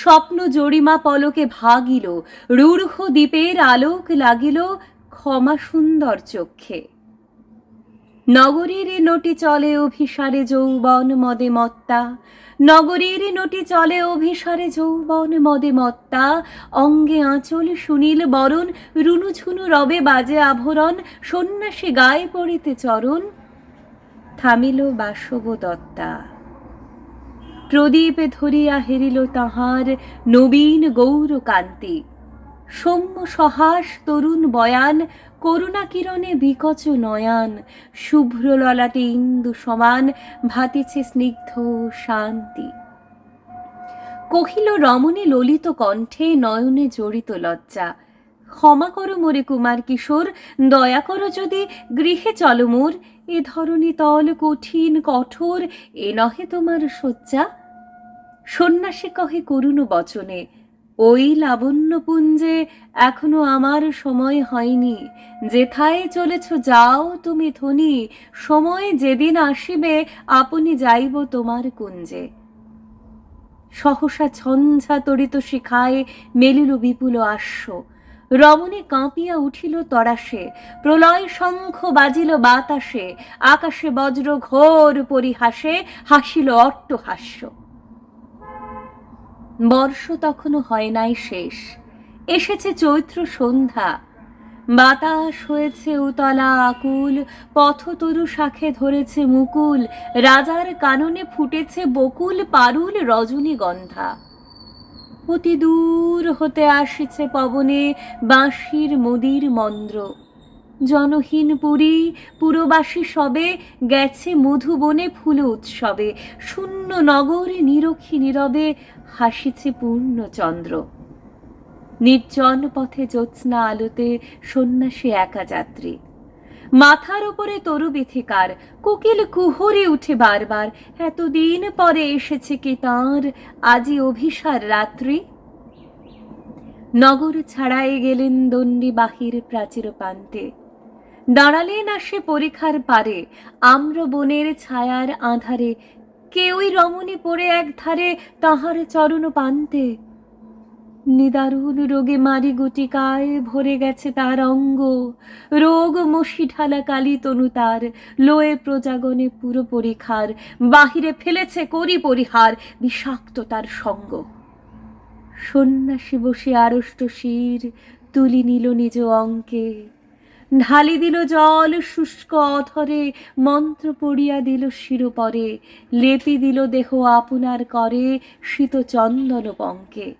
স্বপ্ন জরিমা পলকে ভাগিল, রূঢ় দ্বীপের আলোক লাগিল ক্ষমা সুন্দর চক্ষে। নগরীর নটি চলে অভিসারে যৌবন মদে মত্তা, নগরীর নটি চলে অভিসারে যৌবন মদে মত্তা, অঙ্গে আঁচল সুনীল বরণ, রুনুঝুনু রবে বাজে আভরণ, সন্ন্যাসী গায়ে পড়িতে চরণ, থামিল বাসব দত্তা প্রদীপে ধরিয়া হেরিল তাহার নবীন গৌর কান্তি। সৌম্য সহাস তরুণ বয়ান, করুণা কিরণে বিকচ নয়ান, শুভ্র ললাটে ইন্দু সমান, ভাতিছে স্নিগ্ধ শান্তি। কহিল, রমণী ললিত কণ্ঠে নয়নে জড়িত লজ্জা। ক্ষমা করো মোরে কুমার কিশোর, দয়া করো যদি গৃহে চলো মোর। এ ধরনী তল কঠিন, কঠোর, এ নহে তোমার শয্যা। সন্ন্যাসী কহে করুণ বচনে, ওই লাবণ্যপুঞ্জে এখনও আমার সময় হয়নি। যেথায় চলেছ যাও তুমি ধনী, সময় যেদিন আসিবে আপনি যাইব তোমার কুঞ্জে। সহসা ছঞ্ঝা তরিত শিখায় মেলিল বিপুল আশ্ব। রমণী কাঁপিয়া উঠিল তরাসে, প্রলয় শঙ্খ বাজিল বাতাসে, আকাশে বজ্র ঘোর পরিহাসে হাসিল অট্টহাস্য। বর্ষ তখনও হয় নাই শেষ। এসেছে চৈত্র সন্ধ্যা। বাতাস হয়েছে উতলা আকুল, পথতরু শাখে ধরেছে মুকুল, রাজার কাননে ফুটেছে বকুল, পারুল রজনীগন্ধা। অতি দূর হতে আসিছে পবনে বাঁশির মুদির মন্দ্র জনহীন পুরী, পুরবাসী সবে, গেছে মধুবনে ফুল উৎসবে। শূন্য নগরে নিরক্ষী নীরবে, হাসিছে পূর্ণচন্দ্র। নির্জন পথে জ্যোৎস্না আলোতে সন্ন্যাসী একা যাত্রী। মাথার উপরে তরু বিথিকার কোকিল কুহরে উঠে বারবার। এতদিন পরে এসেছে কি তাঁর, আজি অভিসার রাত্রি? নগর ছাড়াই গেলেন দণ্ডি বাহির প্রাচীর প্রান্তে। দাঁড়ালেন আসে পরীক্ষার পারে। আম্র বনের ছায়ার আধারে, কেউই রমণী পড়ে এক ধারে তাহার চরণ পান্তে। নিদারুণ রোগে মারি গুটিকায় ভরে গেছে তার অঙ্গ। রোগ মশি ঢালা কালি তনু তার, লোয়ে প্রজাগণে পুরো পরীক্ষার বাহিরে ফেলেছে করি পরিহার, বিষাক্ত তার সঙ্গ। সন্ন্যাসী বসে আড়ষ্ট শির, তুলি নিল নিজ অঙ্কে। ঢালি দিল জল শুষ্ক অথরে, মন্ত্র পড়িয়া দিল শিরোপরে, লেপি দিল দেহ আপনার করে শীত চন্দন পঙ্কে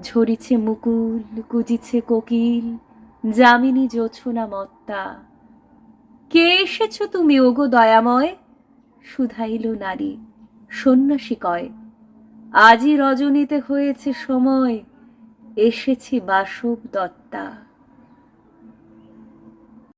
ঝরিছে মুকুল, কুজিছে কোকিল, যামিনী জোছনা মত্তা। কে এসেছ তুমি ওগো দয়াময়? শুধাইল নারী, সন্ন্যাসী কয়। আজই রজনীতে হয়েছে সময়, এসেছি বাসব দত্তা